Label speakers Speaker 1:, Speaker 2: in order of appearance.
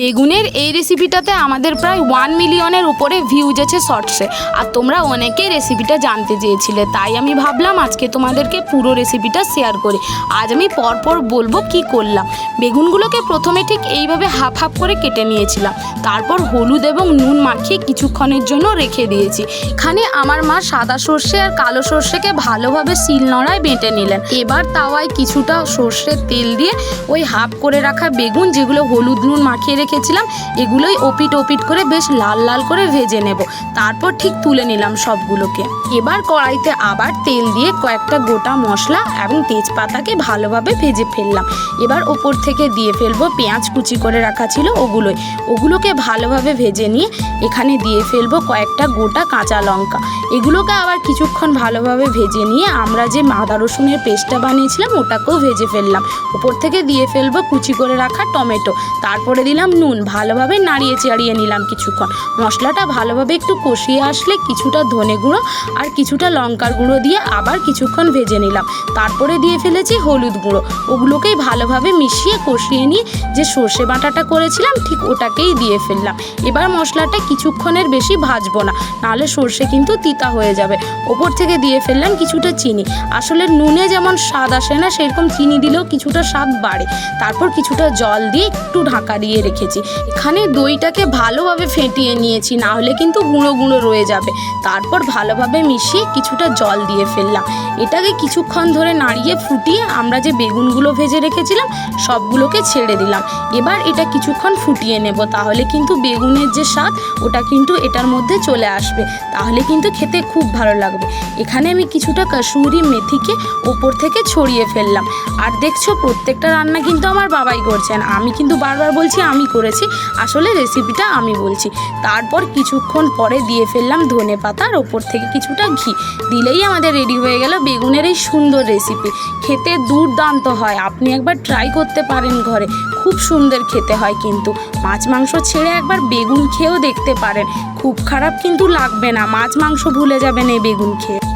Speaker 1: বেগুনের এই রেসিপিটাতে আমাদের প্রায় ওয়ান মিলিয়নের উপরে ভিউজ আছে শর্টসে আর তোমরা অনেকেই রেসিপিটা জানতে চেয়েছিলে, তাই আমি ভাবলাম আজকে তোমাদেরকে পুরো রেসিপিটা শেয়ার করি। আজ আমি পরপর বলব কি করলাম। বেগুনগুলোকে প্রথমে ঠিক এইভাবে হাফ হাফ করে কেটে নিয়েছিলাম। তারপর হলুদ এবং নুন মাখিয়ে কিছুক্ষণের জন্য রেখে দিয়েছি। এখানে আমার মা সাদা সর্ষে আর কালো সর্ষেকে ভালোভাবে শিলনোড়ায় বেটে নিলেন। এবার তাওয়ায় কিছুটা সর্ষের তেল দিয়ে ওই হাফ করে রাখা বেগুন, যেগুলো হলুদ নুন মাখিয়ে রেখেছিলাম, এগুলোই ওপিট ওপিট করে বেশ লাল লাল করে ভেজে নেব। তারপর ঠিক তুলে নিলাম সবগুলোকে। এবার কড়াইতে আবার তেল দিয়ে কয়েকটা গোটা মশলা এবং তেজপাতাকে ভালোভাবে ভেজে ফেললাম। এবার ওপর থেকে দিয়ে ফেলব পেঁয়াজ কুচি করে রাখা ছিল ওগুলোই। ওগুলোকে ভালোভাবে ভেজে নিয়ে এখানে দিয়ে ফেলব কয়েকটা গোটা কাঁচা লঙ্কা। এগুলোকে আবার কিছুক্ষণ ভালোভাবে ভেজে নিয়ে আমরা যে আদা রসুনের পেস্টটা বানিয়েছিলাম, ওটাকেও ভেজে ফেললাম। উপর থেকে দিয়ে ফেলব কুচি করে রাখা টমেটো। তারপরে দিলাম নুন ভালোভাবে নাড়িয়ে চাড়িয়ে নিলাম কিছুক্ষণ। মশলাটা ভালোভাবে একটু কষিয়ে আসলে কিছুটা ধনে গুঁড়ো আর কিছুটা লঙ্কার গুঁড়ো দিয়ে আবার কিছুক্ষণ ভেজে নিলাম। তারপরে দিয়ে ফেলেছি হলুদ গুঁড়ো। ওগুলোকেই ভালোভাবে মিশিয়ে কষিয়ে নিয়ে যে সর্ষে বাটাটা করেছিলাম, ঠিক ওটাকেই দিয়ে ফেললাম। এবার মশলাটা কিছুক্ষণের বেশি ভাজবো না, নাহলে সর্ষে কিন্তু তিতা হয়ে যাবে। ওপর থেকে দিয়ে ফেললাম কিছুটা চিনি। আসলে নুনে যেমন স্বাদ আসে না, সেরকম চিনি দিলেও কিছুটা স্বাদ বাড়ে। তারপর কিছুটা জল দিয়ে একটু ঢাকা দিয়ে রেখেছি। এখানে দইটাকে ভালোভাবে ফেটিয়ে নিয়েছি, না হলে কিন্তু গুঁড়ো গুঁড়ো রয়ে যাবে। তারপর ভালোভাবে মিশিয়ে কিছুটা জল দিয়ে ফেললাম। এটাকে কিছুক্ষণ ধরে নাড়িয়ে ফুটিয়ে আমরা যে বেগুনগুলো ভেজে রেখেছিলাম, সবগুলোকে ছেড়ে দিলাম। এবার এটা কিছুক্ষণ ফুটিয়ে নেব, তাহলে কিন্তু বেগুনের যে স্বাদ, ওটা কিন্তু এটার মধ্যে চলে আসবে। তাহলে কিন্তু খেতে খুব ভালো লাগবে। এখানে আমি কিছুটা কাসুরি মেথিকে ওপর থেকে ছড়িয়ে ফেললাম। আর দেখছ, প্রত্যেকটা রান্না কিন্তু আমার বাবাই করছেন। আমি কিন্তু বারবার বলছি, আমি করেছি, আসলে রেসিপিটা আমি বলছি। তারপর কিছুক্ষণ পরে দিয়ে ফেললাম ধনে পাতার ওপর থেকে কিছুটা ঘি। দিলেই আমাদের রেডি হয়ে গেল বেগুনের এই সুন্দর রেসিপি খেতে দুর্দান্ত হয়। আপনি একবার ট্রাই করতে পারেন ঘরে। খুব সুন্দর খেতে হয় কিন্তু। মাছ মাংস ছেড়ে একবার বেগুন খেয়েও দেখতে পারেন। খুব খারাপ কিন্তু লাগবে না। মাছ মাংস ভুলে যাবেন এই বেগুন খেয়ে।